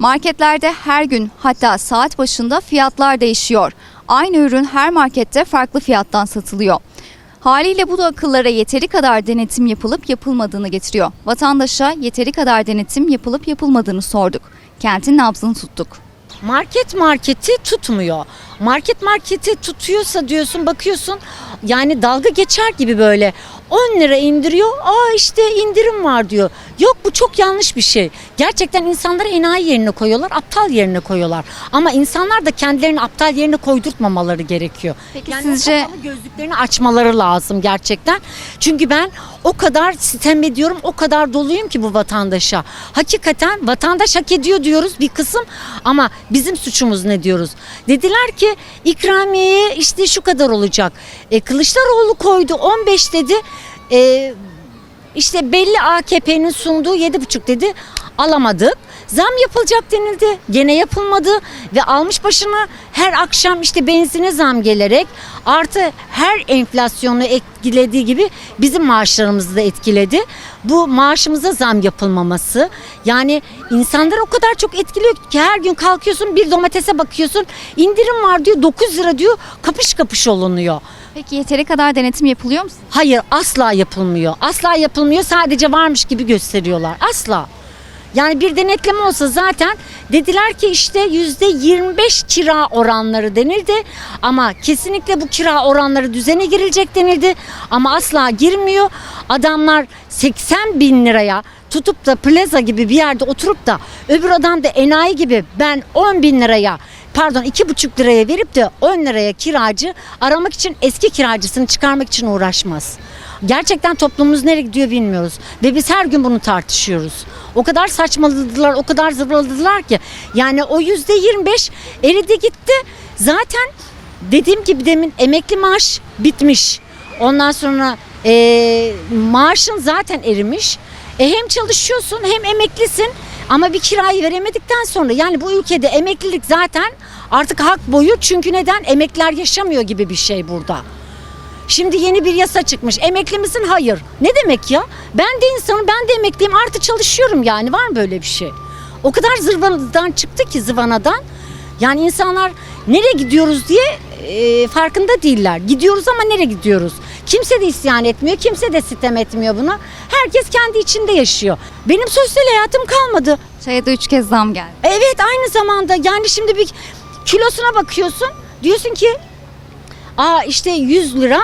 Marketlerde her gün hatta saat başında fiyatlar değişiyor. Aynı ürün her markette farklı fiyattan satılıyor. Haliyle bu da akıllara yeteri kadar denetim yapılıp yapılmadığını getiriyor. Vatandaşa yeteri kadar denetim yapılıp yapılmadığını sorduk. Kentin nabzını tuttuk. Market marketi tutmuyor. Market marketi tutuyorsa diyorsun bakıyorsun yani dalga geçer gibi böyle 10 lira indiriyor. Aa işte indirim var diyor. Yok bu çok yanlış bir şey. Gerçekten insanları enayi yerine koyuyorlar, aptal yerine koyuyorlar. Ama insanlar da kendilerini aptal yerine koydurtmamaları gerekiyor. Peki Yani sizce gözlüklerini açmaları lazım gerçekten. Çünkü ben o kadar sitem ediyorum, o kadar doluyum ki bu vatandaşa. Hakikaten vatandaş hak ediyor diyoruz bir kısım ama bizim suçumuz ne diyoruz? Dediler ki ikramiye işte şu kadar olacak. E, Kılıçdaroğlu koydu 15 dedi. E, işte belli AKP'nin sunduğu 7,5 dedi. Alamadık. Zam yapılacak denildi. Gene yapılmadı ve almış başını her akşam işte benzine zam gelerek artı her enflasyonu etkilediği gibi bizim maaşlarımızı da etkiledi. Bu maaşımıza zam yapılmaması yani insanları o kadar çok etkiliyor ki her gün kalkıyorsun bir domatese bakıyorsun indirim var diyor 9 lira diyor kapış kapış olunuyor. peki yeteri kadar denetim yapılıyor mu? Hayır asla yapılmıyor. Asla yapılmıyor. Sadece varmış gibi gösteriyorlar. Asla. Yani bir denetleme olsa zaten dediler ki işte yüzde 25 kira oranları denildi ama kesinlikle bu kira oranları düzene girilecek denildi ama asla girmiyor. Adamlar 80 bin liraya tutup da plaza gibi bir yerde oturup da öbür adam da enayi gibi ben 10 bin liraya pardon iki buçuk liraya verip de 10 liraya kiracı aramak için eski kiracısını çıkarmak için uğraşmaz. Gerçekten toplumumuz nereye gidiyor bilmiyoruz. Ve biz her gün bunu tartışıyoruz. O kadar saçmaladılar, o kadar zıvırladılar ki. Yani o yüzde 25 eridi gitti. Zaten dediğim gibi demin emekli maaş bitmiş. Ondan sonra eee, maaşın zaten erimiş. E hem çalışıyorsun hem emeklisin ama bir kirayı veremedikten sonra yani bu ülkede emeklilik zaten artık hak boyu çünkü neden emekliler yaşamıyor gibi bir şey burada. Şimdi yeni bir yasa çıkmış. Emekli misin? Hayır. Ne demek ya? Ben de insanım, ben de emekliyim. Artı çalışıyorum yani. Var mı böyle bir şey? O kadar zırvanadan çıktı ki zıvanadan. Yani insanlar nereye gidiyoruz diye e, farkında değiller. Gidiyoruz ama nereye gidiyoruz? Kimse de isyan etmiyor, kimse de sitem etmiyor buna. Herkes kendi içinde yaşıyor. Benim sosyal hayatım kalmadı. Çaya da üç kez zam geldi. Evet aynı zamanda yani şimdi bir kilosuna bakıyorsun. Diyorsun ki aa işte 100 lira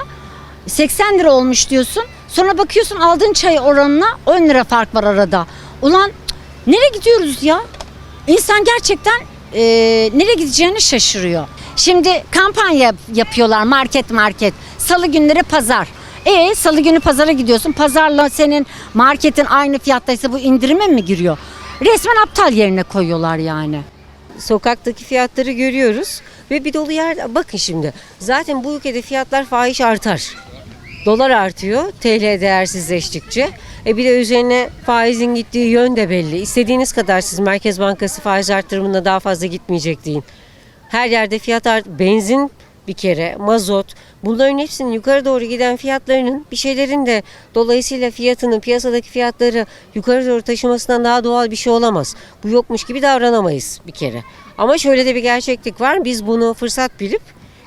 80 lira olmuş diyorsun. Sonra bakıyorsun aldığın çay oranına 10 lira fark var arada. Ulan nereye gidiyoruz ya? İnsan gerçekten e, nereye gideceğini şaşırıyor. Şimdi kampanya yapıyorlar market market. Salı günleri pazar. E salı günü pazara gidiyorsun. Pazarla senin marketin aynı fiyattaysa bu indirime mi giriyor? Resmen aptal yerine koyuyorlar yani. sokaktaki fiyatları görüyoruz ve bir dolu yer bakın şimdi zaten bu ülkede fiyatlar fahiş artar. Dolar artıyor TL değersizleştikçe. E bir de üzerine faizin gittiği yön de belli. İstediğiniz kadar siz Merkez Bankası faiz arttırımında daha fazla gitmeyecek deyin. Her yerde fiyat art benzin bir kere, mazot bunların hepsinin yukarı doğru giden fiyatlarının bir şeylerin de dolayısıyla fiyatının piyasadaki fiyatları yukarı doğru taşımasından daha doğal bir şey olamaz. Bu yokmuş gibi davranamayız bir kere. Ama şöyle de bir gerçeklik var. Biz bunu fırsat bilip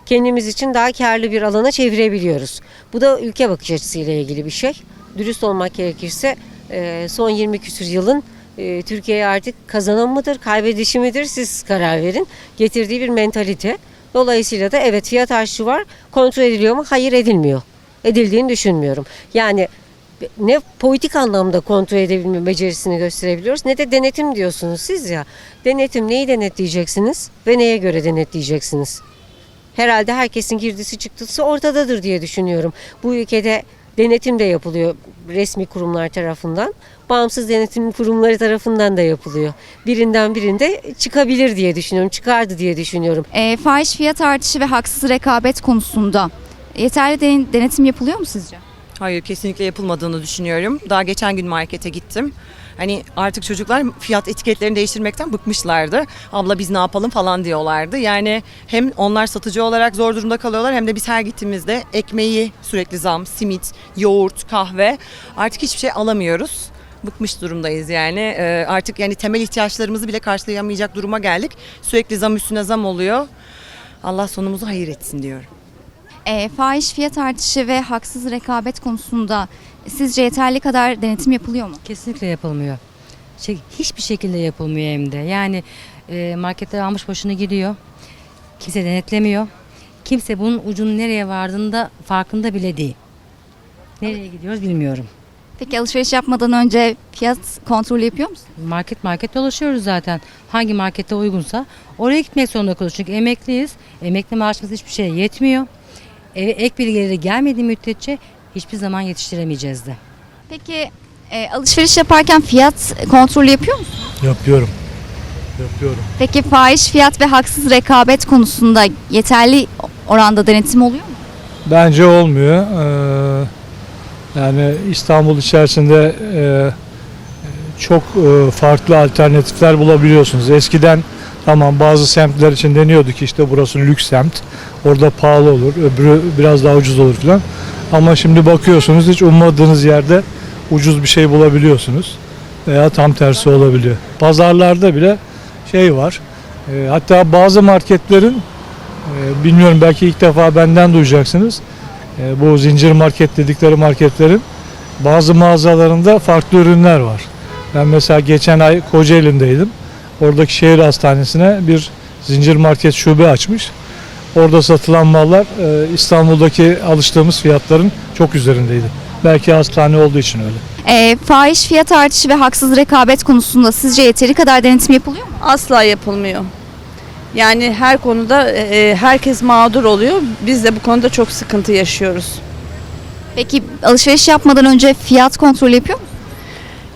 kendimiz için daha karlı bir alana çevirebiliyoruz. Bu da ülke bakış açısıyla ilgili bir şey. Dürüst olmak gerekirse e, son 20 küsür yılın e, Türkiye'ye artık kazanan mıdır, kaybedişi midir siz karar verin. Getirdiği bir mentalite. Dolayısıyla da evet fiyat artışı var. Kontrol ediliyor mu? Hayır edilmiyor. Edildiğini düşünmüyorum. Yani ne politik anlamda kontrol edebilme becerisini gösterebiliyoruz ne de denetim diyorsunuz siz ya. Denetim neyi denetleyeceksiniz ve neye göre denetleyeceksiniz? Herhalde herkesin girdisi çıktısı ortadadır diye düşünüyorum. Bu ülkede denetim de yapılıyor resmi kurumlar tarafından. Bağımsız denetim kurumları tarafından da yapılıyor. Birinden birinde çıkabilir diye düşünüyorum. Çıkardı diye düşünüyorum. E, fahiş fiyat artışı ve haksız rekabet konusunda yeterli den- denetim yapılıyor mu sizce? Hayır kesinlikle yapılmadığını düşünüyorum. Daha geçen gün markete gittim. Hani artık çocuklar fiyat etiketlerini değiştirmekten bıkmışlardı. Abla biz ne yapalım falan diyorlardı. Yani hem onlar satıcı olarak zor durumda kalıyorlar hem de biz her gittiğimizde ekmeği sürekli zam, simit, yoğurt, kahve artık hiçbir şey alamıyoruz. bıkmış durumdayız yani. Ee, artık yani temel ihtiyaçlarımızı bile karşılayamayacak duruma geldik. Sürekli zam üstüne zam oluyor. Allah sonumuzu hayır etsin diyorum. E, fahiş fiyat artışı ve haksız rekabet konusunda sizce yeterli kadar denetim yapılıyor mu? Kesinlikle yapılmıyor. Şey, hiçbir şekilde yapılmıyor hem de. Yani e, marketler almış başını gidiyor. Kimse denetlemiyor. Kimse bunun ucunun nereye vardığını da farkında bile değil. Nereye gidiyoruz bilmiyorum. Peki alışveriş yapmadan önce fiyat kontrolü yapıyor musun? Market market dolaşıyoruz zaten. Hangi markette uygunsa oraya gitmek zorunda kalıyoruz. Çünkü emekliyiz. Emekli maaşımız hiçbir şeye yetmiyor. Eve ek bilgileri gelmediği müddetçe hiçbir zaman yetiştiremeyeceğiz de. Peki e, alışveriş yaparken fiyat kontrolü yapıyor musun? Yapıyorum. Yapıyorum. Peki fahiş fiyat ve haksız rekabet konusunda yeterli oranda denetim oluyor mu? Bence olmuyor. Ee, yani İstanbul içerisinde e, çok e, farklı alternatifler bulabiliyorsunuz. Eskiden tamam bazı semtler için deniyordu ki işte burası lüks semt. Orada pahalı olur, öbürü biraz daha ucuz olur falan. Ama şimdi bakıyorsunuz hiç ummadığınız yerde ucuz bir şey bulabiliyorsunuz. Veya tam tersi olabiliyor. Pazarlarda bile şey var. E, hatta bazı marketlerin e, bilmiyorum belki ilk defa benden duyacaksınız. E, bu zincir market dedikleri marketlerin bazı mağazalarında farklı ürünler var. Ben mesela geçen ay Kocaeli'ndeydim. Oradaki şehir hastanesine bir zincir market şube açmış. Orada satılan mallar e, İstanbul'daki alıştığımız fiyatların çok üzerindeydi. Belki hastane olduğu için öyle. E, fahiş fiyat artışı ve haksız rekabet konusunda sizce yeteri kadar denetim yapılıyor mu? Asla yapılmıyor. Yani her konuda e, herkes mağdur oluyor. Biz de bu konuda çok sıkıntı yaşıyoruz. Peki alışveriş yapmadan önce fiyat kontrolü yapıyor musun?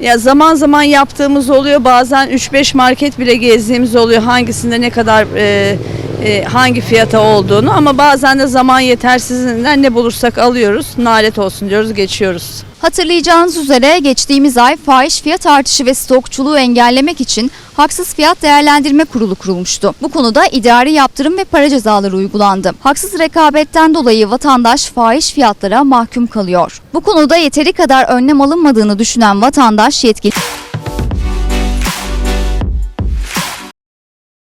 Ya zaman zaman yaptığımız oluyor. Bazen 3-5 market bile gezdiğimiz oluyor. Hangisinde ne kadar e, e, hangi fiyata olduğunu ama bazen de zaman yetersizliğinden ne bulursak alıyoruz. Nalet olsun diyoruz, geçiyoruz. Hatırlayacağınız üzere geçtiğimiz ay fahiş fiyat artışı ve stokçuluğu engellemek için Haksız Fiyat Değerlendirme Kurulu kurulmuştu. Bu konuda idari yaptırım ve para cezaları uygulandı. Haksız rekabetten dolayı vatandaş fahiş fiyatlara mahkum kalıyor. Bu konuda yeteri kadar önlem alınmadığını düşünen vatandaş yetkili